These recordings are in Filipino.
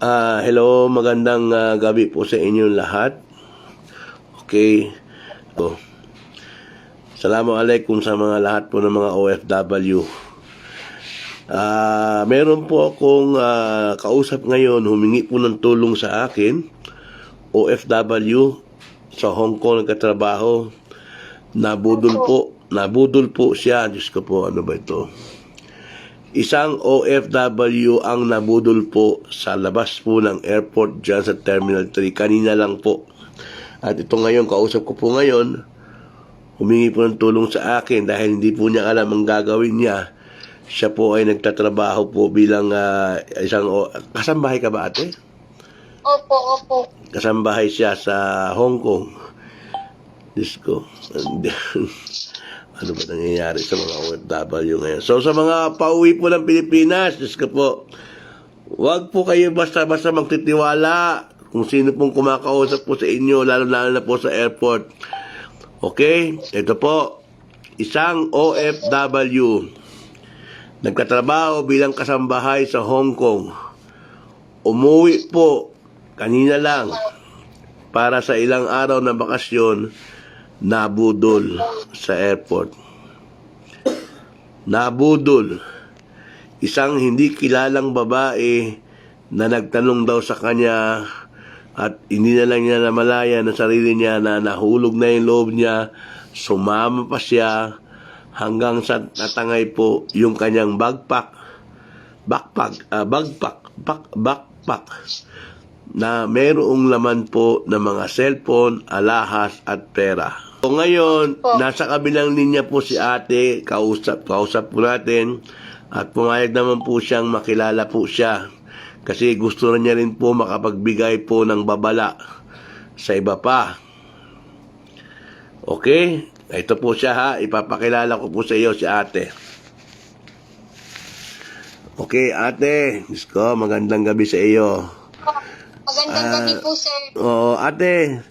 Ah, hello, magandang ah, gabi po sa inyong lahat. Okay. So, Assalamualaikum sa mga lahat po ng mga OFW. Ah, meron po akong ah, kausap ngayon, humingi po ng tulong sa akin, OFW sa Hong Kong nagkatrabaho. Nabudol po, nabudol po siya. Diyos ko po, ano ba ito? Isang OFW ang nabudol po sa labas po ng airport dyan sa Terminal 3. Kanina lang po. At ito ngayon, kausap ko po ngayon, humingi po ng tulong sa akin dahil hindi po niya alam ang gagawin niya. Siya po ay nagtatrabaho po bilang ah, isang... O- kasambahay ka ba ate? Opo, opo. Kasambahay siya sa Hong Kong. Diyos ko. ano ba nangyayari sa mga OFW ngayon? So, sa mga pauwi po ng Pilipinas, Diyos ko po, huwag po kayo basta-basta magtitiwala kung sino pong kumakausap po sa inyo, lalo-lalo na po sa airport. Okay? Ito po, isang OFW, nagkatrabaho bilang kasambahay sa Hong Kong. Umuwi po, kanina lang, para sa ilang araw na bakasyon, nabudol sa airport. Nabudol. Isang hindi kilalang babae na nagtanong daw sa kanya at hindi na lang niya namalaya na sarili niya na nahulog na yung loob niya, sumama pa siya hanggang sa natangay po yung kanyang backpack, backpack, ah, backpack, back, backpack na mayroong laman po ng mga cellphone, alahas at pera. So ngayon, Po. nasa kabilang linya po si ate, kausap, kausap po natin at pumayag naman po siyang makilala po siya kasi gusto na niya rin po makapagbigay po ng babala sa iba pa. Okay? Ito po siya ha, ipapakilala ko po sa iyo si ate. Okay, ate, Diyos ko, magandang gabi sa iyo. Magandang Ah, gabi po, sir. Oo, ate.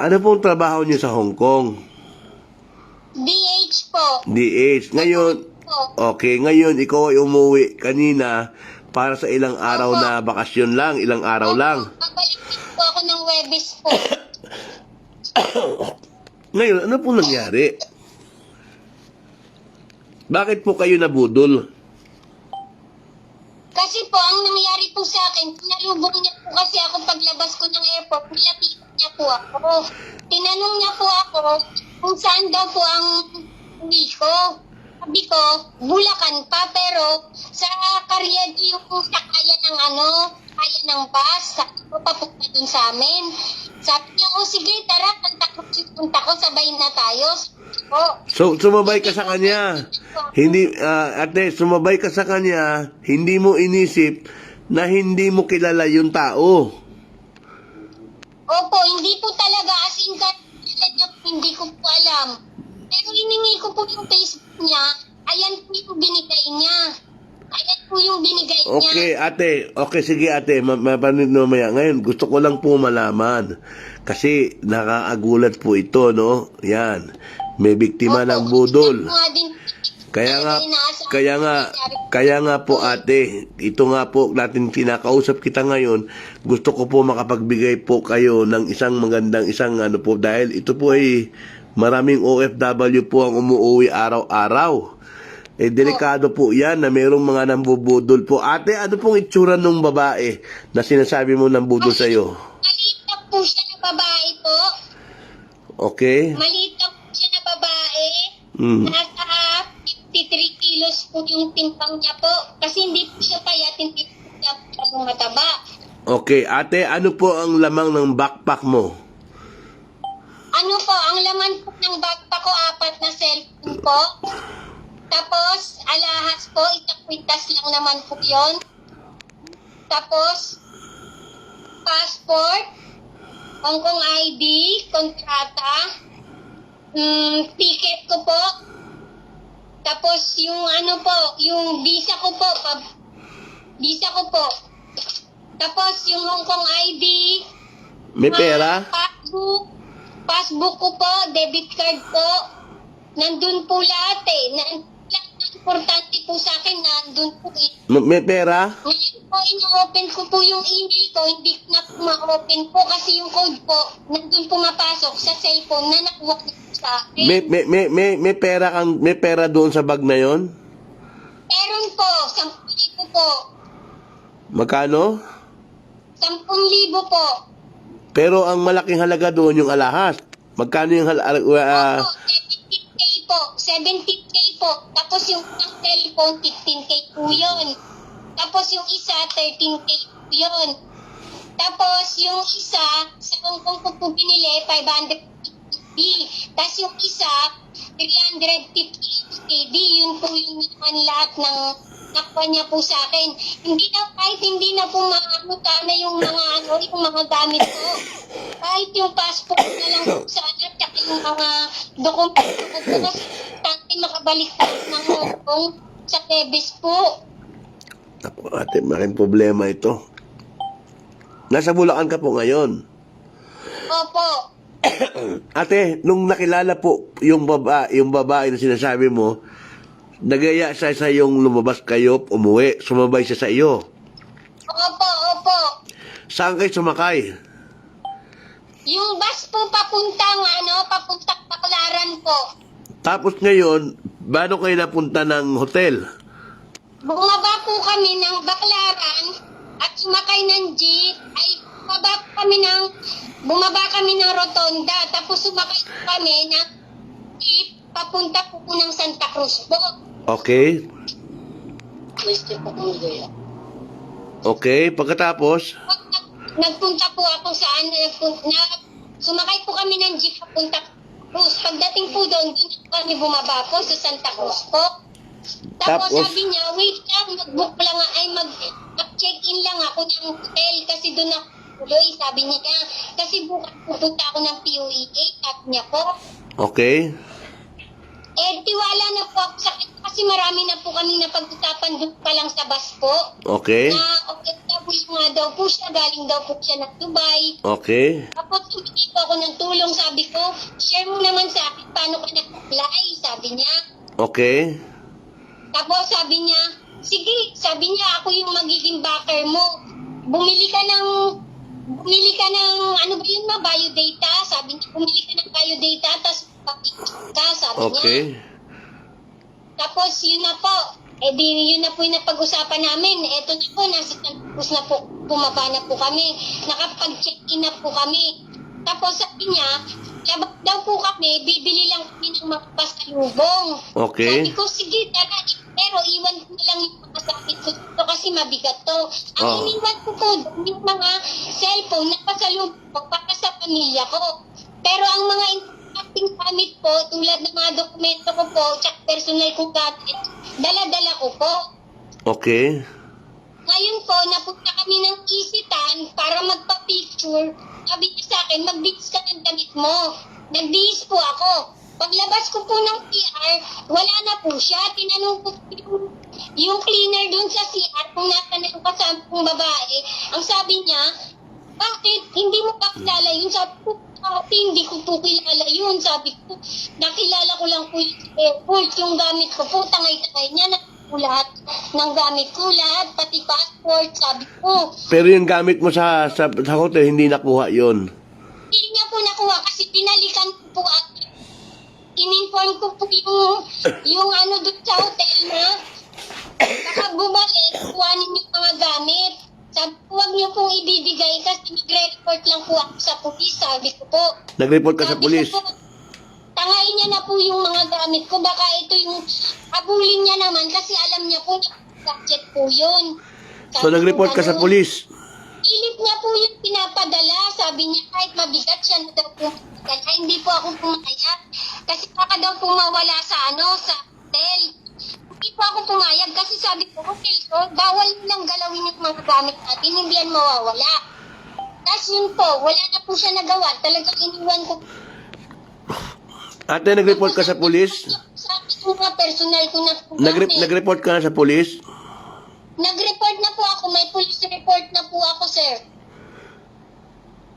Ano pong trabaho niyo sa Hong Kong? DH po. DH. Ngayon, Po. okay, ngayon ikaw ay umuwi kanina para sa ilang araw na bakasyon lang, ilang araw lang. Babalik po ako ng Webis po. Ngayon, ano pong nangyari? Bakit po kayo nabudol? Kasi po, ang nangyari po sa akin, pinalubong niya po kasi ako paglabas ko ng airport, nilapitan po ako. Tinanong niya po ako kung saan daw po ang uwi ko. Sabi ko, Bulacan pa, pero sa Karyadi yung sakaya ng ano, kaya ng bus, sabi ko papunta dun sa amin. Sabi niya, o sige, tara, punta ko, punta ko, sabay na tayo. O, So, sumabay ka sa kanya. Hindi, ah, ate, sumabay ka sa kanya, hindi mo inisip na hindi mo kilala yung tao. Opo, hindi po talaga as in kailan niya hindi ko po alam. Pero hiningi ko po yung Facebook niya, ayan po yung binigay niya. Ayan po yung binigay niya. Okay, ate. Okay, sige ate. Ma- Mapanood mo maya. Ngayon, gusto ko lang po malaman. Kasi nakaagulat po ito, no? Yan. May biktima ng budol. Din, Kaya nga, kaya nga, kaya nga po ate, ito nga po natin kinakausap kita ngayon, gusto ko po makapagbigay po kayo ng isang magandang isang ano po, dahil ito po ay maraming OFW po ang umuwi araw-araw. Eh, delikado po yan na mayroong mga nambubudol po. Ate, ano pong itsura ng babae na sinasabi mo nambudol sa'yo? Maliit na po siya na babae po. Okay? Maliit na po siya na babae. Mm. Nasa 53 kilos po yung timpang niya po. Kasi hindi po siya payat, hindi po siya mataba. Okay, ate, ano po ang lamang ng backpack mo? Ano po, ang laman po ng backpack ko, apat na cellphone po. Tapos, alahas po, isang kwintas lang naman po yon. Tapos, passport, Hong Kong ID, kontrata, mm, ticket ko po. Tapos, yung ano po, yung visa ko po, pa- visa ko po. Tapos, yung Hong Kong ID, May pera? Passbook. Passbook ko po, debit card po. Nandun po lahat eh. Na, ng importante po sa akin, nandun po eh. May pera? Ngayon po, ino-open ko po yung email ko, hindi na po ma-open po kasi yung code po, nandun pumapasok sa cellphone na nakuha po sa akin. May, may, may, may, may pera kang, may pera doon sa bag na yon? Meron po, 10,000 po. Magkano? 10,000 po. Pero ang malaking halaga doon yung alahas. Magkano yung halaga? Opo, 17K po. 17K po. Tapos yung isang cellphone, 15K po yun. Tapos yung isa, 13K po yun. Tapos yung isa, sa Hong Kong ko po binili, 550 Tapos yung isa, 350 KD. Yun po yung naman lahat ng nakuha niya po sa akin. Hindi na, kahit hindi na po maano sana yung mga ano, yung mga gamit ko. Kahit yung passport na lang po sana, tsaka yung mga dokumento ko po kasi tante makabalik po ng Hong Kong sa Tebes po. Ako, ate, malaking problema ito. Nasa Bulacan ka po ngayon. Opo. Ate, nung nakilala po yung baba, yung babae na sinasabi mo, nagaya siya sa yung lumabas kayo, umuwi, sumabay siya sa iyo. Opo, opo. Saan kayo sumakay? Yung bus po papuntang ano, papuntang Baklaran po. Tapos ngayon, baano kayo napunta ng hotel? Bumaba po kami ng Baklaran at sumakay ng jeep. Ay, bumaba kami ng, bumaba kami ng Rotonda. Tapos sumakay kami ng papunta po po ng Santa Cruz po. Okay. Okay, pagkatapos, Pag nag- Nagpunta po ako sa ano, na, sumakay po kami ng jeep papunta Cruz. Pagdating po doon, doon po kami bumaba po sa Santa Cruz po. Tapos, Tapos? sabi niya, wait lang, mag-book lang, ay mag, mag-check-in lang ako ng hotel kasi doon ako tuloy, sabi niya. Kasi bukas pupunta ako ng PUEA, sabi niya po. okay. Eh, tiwala na po ako sa kasi marami na po kami napag-usapan doon pa lang sa bus po. Okay. Na OFW nga daw po siya, galing daw po siya ng Dubai. Okay. Tapos humingi po ako ng tulong, sabi ko, share mo naman sa akin paano ka nag-apply, sabi niya. Okay. Tapos sabi niya, sige, sabi niya, ako yung magiging backer mo. Bumili ka ng, bumili ka ng, ano ba yun ma, biodata? Sabi niya, bumili ka ng biodata, tapos ka, sabi niya. Okay. Tapos yun na po, eh di yun na po yung napag-usapan namin. Eto na po, nasa Cruz na po, bumaba na po kami. Nakapag-check-in na po kami. Tapos sabi niya, labas daw po kami, bibili lang kami ng mga pasalubong. Okay. Sabi ko, sige, tara, pero iwan ko na lang yung mga sakit ko dito kasi mabigat to. Ang Oh. iniwan ko po, yung mga cellphone na pasalubong para sa pamilya ko. Pero ang mga ating gamit po, tulad ng mga dokumento ko po, tsaka personal kong gamit, dala-dala ko po. Okay. Ngayon po, napunta kami ng isitan para magpa-picture. Sabi niya sa akin, magbihis ka ng damit mo. Nagbihis po ako. Paglabas ko po ng CR, wala na po siya. Tinanong ko yung, yung cleaner dun sa CR kung nasa na yung kasama kong babae. Ang sabi niya, bakit? Hindi mo pa kilala yun? Sabi ko, ate, hindi ko po kilala yun. Sabi ko, nakilala ko lang po yung airport. Yung gamit ko po, tangay-tangay niya. Na po lahat ng gamit ko, lahat, pati passport, sabi ko. Pero yung gamit mo sa, sa, sa hotel, hindi nakuha yon. Hindi niya po nakuha kasi pinalikan ko po at in-inform ko po yung, yung ano doon sa hotel na baka bumalik, kuhanin yung mga gamit. Ko, huwag niyo pong ibibigay kasi nagre-report lang po ako sa pulis, sabi ko po. Nag-report ka sa Sabi pulis. ko po, tangayin niya na po yung mga gamit ko, baka ito yung abulin niya naman kasi alam niya po na gadget po yun. So, Sabi nag-report ko, ka sa ganun. pulis. Ilit niya po yung pinapadala. Sabi niya kahit mabigat siya na daw po padala. Hindi po ako pumayag. Kasi baka daw po mawala sa ano, sa ako pumayag kasi sabi ko, hotel ko, bawal lang galawin yung mga gamit natin. Hindi yan mawawala. Tapos yun po, wala na po siya nagawa. Talagang iniwan ko. Ate, nag-report ka sa pulis? Sabi ko nga, personal ko na po Nag- gamit. nag-report ka na sa pulis? Nag-report na po ako. May police report na po ako, sir.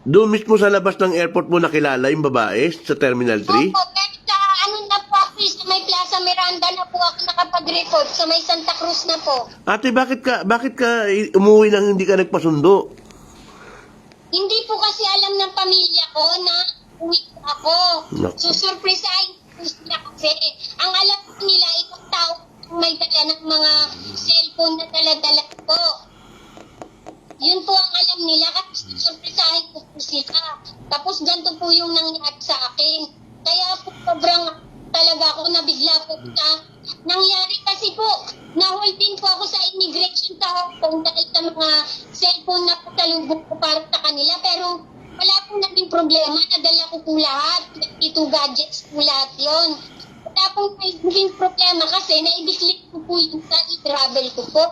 Doon mismo sa labas ng airport mo nakilala yung babae sa Terminal 3? Opo, pero sa po Miranda na po ako nakapag-report sa may Santa Cruz na po. Ate, bakit ka, bakit ka umuwi nang hindi ka nagpasundo? Hindi po kasi alam ng pamilya ko na uwi po ako. Naku. Susurpresahin po sila kasi. Ang alam nila, itong tao may dala ng mga cellphone na dala-dala ko. Yun po ang alam nila kasi susurpresahin ko po sila. Tapos ganito po yung nangyari sa akin. Kaya po sobrang talaga ako nabigla po sa nangyari kasi po na-hold din po ako sa immigration sa Hong Kong dahil sa mga cellphone na pasalubong ko para sa kanila. Pero wala po naging problema nadala ko po lahat. Ito gadgets po lahat yun. Wala pong naging problema kasi na-declare ko po yung sa i-travel ko po.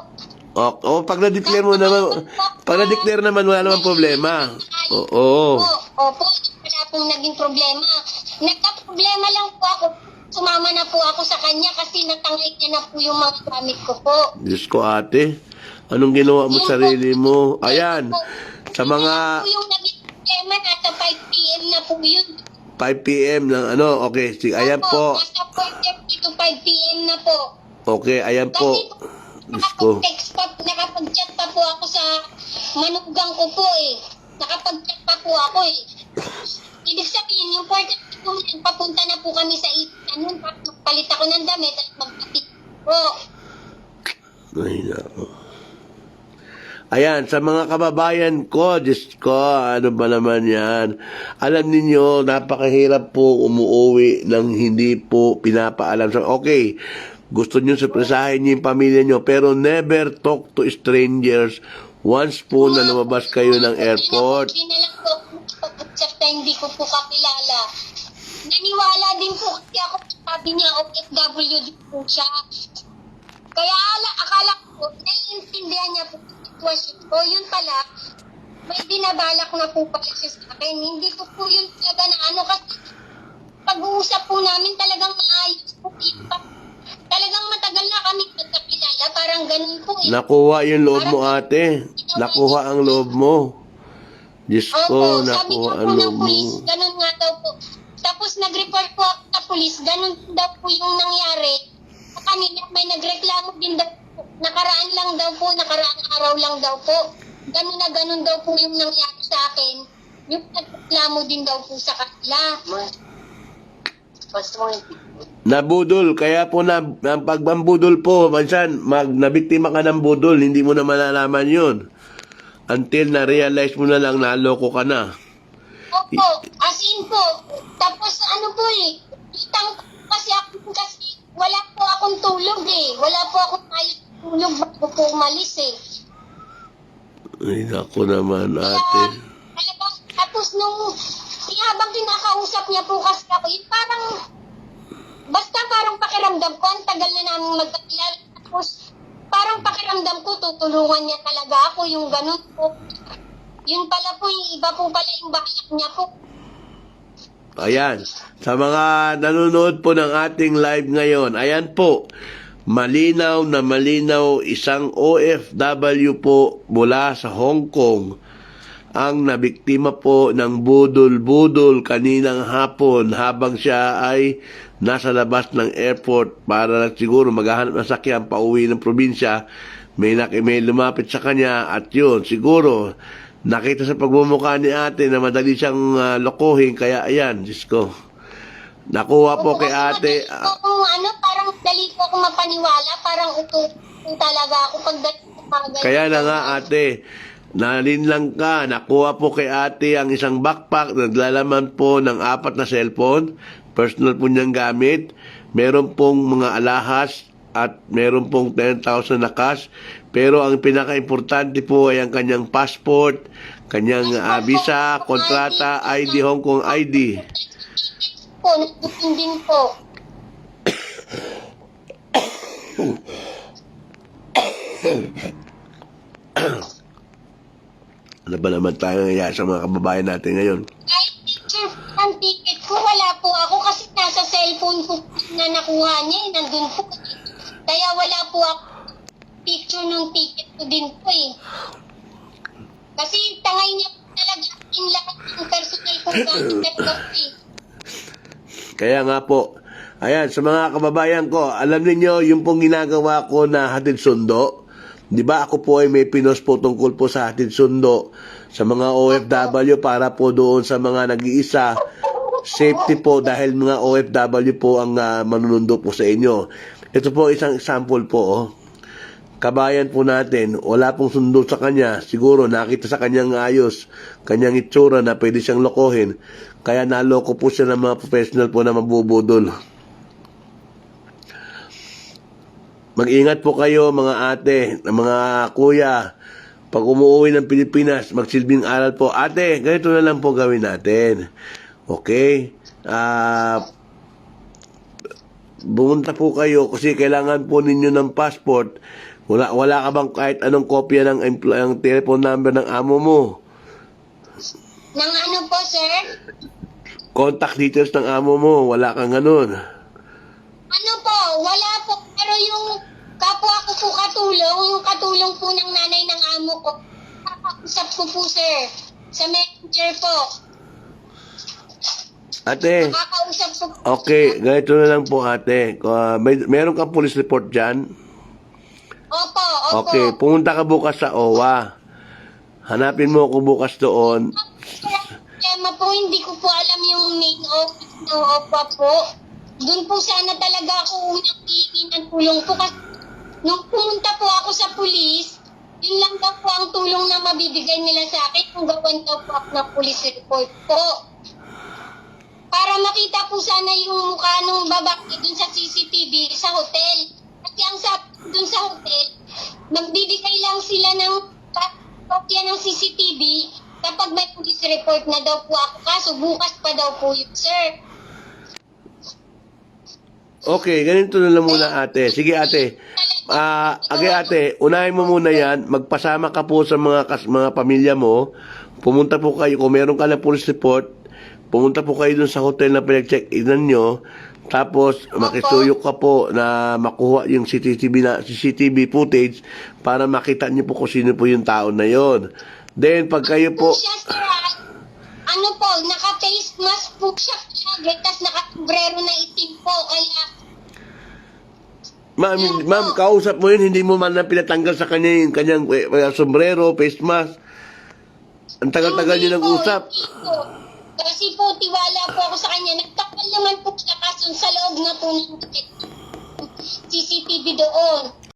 O, o pag na-declare mo naman, pag na-declare naman, wala naman problema. Oo. Opo, opo, wala pong naging problema. Nagka-problema lang po ako. Sumama na po ako sa kanya kasi natangay niya na po yung mga gamit ko po. Diyos ko ate, anong ginawa mo sa sarili mo? Ayan, sa Yun mga po yung naging problema, nasa 5 p.m. na po yun. 5 p.m. ng ano, okay, sige, ayan po. Nasa 4.30 to 5 p.m. na po. Okay, ayan po. Kasi Diyos ko. nakapag-text pa, nakapag-chat pa po ako sa manugang ko po eh. Nakapag-chat pa po ako eh. Ibig sabihin, yung 4.30 po, papunta na po kami sa itan nun. Magpalit ako ng damit at magpapit po. Ay, nako. Ayan, sa mga kababayan ko, Diyos ko, ano ba naman yan? Alam ninyo, napakahirap po umuwi ng hindi po pinapaalam. So, okay, gusto nyo surpresahin niyo yung pamilya nyo, pero never talk to strangers once po na lumabas kayo ng airport. Hindi na hindi ko po kakilala. Naniwala din po kasi ako sabi niya OFW din po siya. Kaya ala, akala ko, naiintindihan niya po yung sitwasyon ko. Yun pala, may binabalak na po pala siya sa akin. Hindi ko po yun talaga na ano kasi pag-uusap po namin talagang maayos po. Talagang matagal na kami nagkakilala. Parang ganun po eh. Nakuha yung loob mo, ate. Nakuha ang loob mo. Diyos ko, Opo, sabi nga ang po ng loob mo. polis, ganun nga daw po. Tapos nag-report po ako sa polis, ganun daw po yung nangyari. Sa kanila may nagreklamo din daw po. Nakaraan lang daw po, nakaraang araw lang daw po. Ganun na ganun daw po yung nangyari sa akin. Yung nagreklamo din daw po sa kanila. Nabudol, kaya po na, ang pagbambudol po, mansan, mag, nabiktima ka ng budol, hindi mo na malalaman yun. Until na-realize mo na lang na loko ka na. Opo, as in po. Tapos ano po eh, itang kasi ako kasi wala po akong tulog eh. Wala po akong ayos tulog bago po umalis eh. Ay, naku naman, Kaya, ate. talagang, tapos nung, eh, habang kinakausap niya po kasi ako, yun parang, basta parang pakiramdam ko, ang tagal na namin magkakilala. Tapos, parang pakiramdam ko, tutulungan niya talaga ako, yung ganun po. Yun pala po, yung iba po pala yung bakit niya po. Ayan, sa mga nanonood po ng ating live ngayon, ayan po, malinaw na malinaw isang OFW po mula sa Hong Kong ang nabiktima po ng budol-budol kaninang hapon habang siya ay nasa labas ng airport para lang siguro maghahanap ng sakyan pauwi ng probinsya. May, nak- may lumapit sa kanya at yun, siguro nakita sa pagmumukha ni ate na madali siyang ah, lokohin kaya ayan, Diyos ko. Nakuha po kay ate. Ah, akong ano, parang dali po ako mapaniwala, parang uto talaga ako pag dali ko mga ganyan. Kaya na nga ate, nalinlang ka, nakuha po kay ate ang isang backpack, naglalaman po ng apat na cellphone, personal po niyang gamit, meron pong mga alahas at meron pong 10,000 na cash, pero ang pinaka-importante po ay ang kanyang passport, kanyang ah, visa, kontrata, ID, Hong Kong ID. po, din po. Ano ba naman tayo nangyayari sa mga kababayan natin ngayon? Kahit picture po ng ticket ko, wala po ako kasi nasa cellphone ko na nakuha niya, eh, nandun po. Kaya wala po ako picture ng ticket ko din po eh. Kasi tangay niya po talaga yung lahat ng personal kong gamit at kape. Kaya nga po, Ayan, sa mga kababayan ko, alam niyo yung pong ginagawa ko na hatid sundo. Di ba ako po ay may pinos po tungkol po sa hatid sundo sa mga OFW para po doon sa mga nag-iisa safety po dahil mga OFW po ang uh, manunundo po sa inyo. Ito po isang example po. Oh. Kabayan po natin, wala pong sundo sa kanya. Siguro nakita sa kanyang ayos, kanyang itsura na pwede siyang lokohin. Kaya naloko po siya ng mga professional po na mabubudol. Mag-ingat po kayo mga ate, mga kuya. Pag umuwi ng Pilipinas, magsilbing aral po. Ate, ganito na lang po gawin natin. Okay? Ah... bumunta po kayo kasi kailangan po ninyo ng passport. Wala, wala ka bang kahit anong kopya ng, ng telephone number ng amo mo? Nang ano po, sir? Contact details ng amo mo, wala kang ganun. Ano po, wala po. Pero yung kapwa ko po katulong, yung katulong po ng nanay ng amo ko, kakausap ko po, sir. Sa messenger po. Ate, po. okay, ganito na lang po ate. Uh, may, meron kang police report dyan? Opo, opo. Okay, pumunta ka bukas sa OWA. Hanapin mo ako bukas doon. Problema po, hindi ko po alam yung main office ng OPA po. Doon po sana talaga ako unang hihingi ng tulong po kasi nung pumunta po ako sa pulis, yun lang daw po ang tulong na mabibigay nila sa akin kung gawan daw po ako ng police report po. Makita po sana yung mukha ng babae dun sa CCTV sa hotel. Kasi ang sabi dun sa hotel, magbibigay lang sila ng kopya ng CCTV kapag may police report na daw po ako. Kaso bukas pa daw po yun, sir. Okay, ganito na lang muna ate. Sige ate. Ah, okay ate, unahin mo muna yan. Magpasama ka po sa mga kas, mga pamilya mo. Pumunta po kayo kung meron ka na police report. Pumunta po kayo dun sa hotel na pinag-check-inan nyo. Tapos, makisuyok ka po na makuha yung CCTV, na, CCTV footage para makita nyo po kung sino po yung tao na yon. Then, pag kayo po... ano po, naka-face mask po siya kagad, tapos naka-sombrero na itim po, kaya Ma'am, ma'am, kausap mo yun, hindi mo man na pinatanggal sa kanya yung kanyang eh, eh, sombrero, face mask. Ang tagal-tagal niyo nag-usap. hindi po. Kasi po, tiwala po ako sa kanya. Nagtakal naman po siya kaso sa loob nga po ng CCTV doon.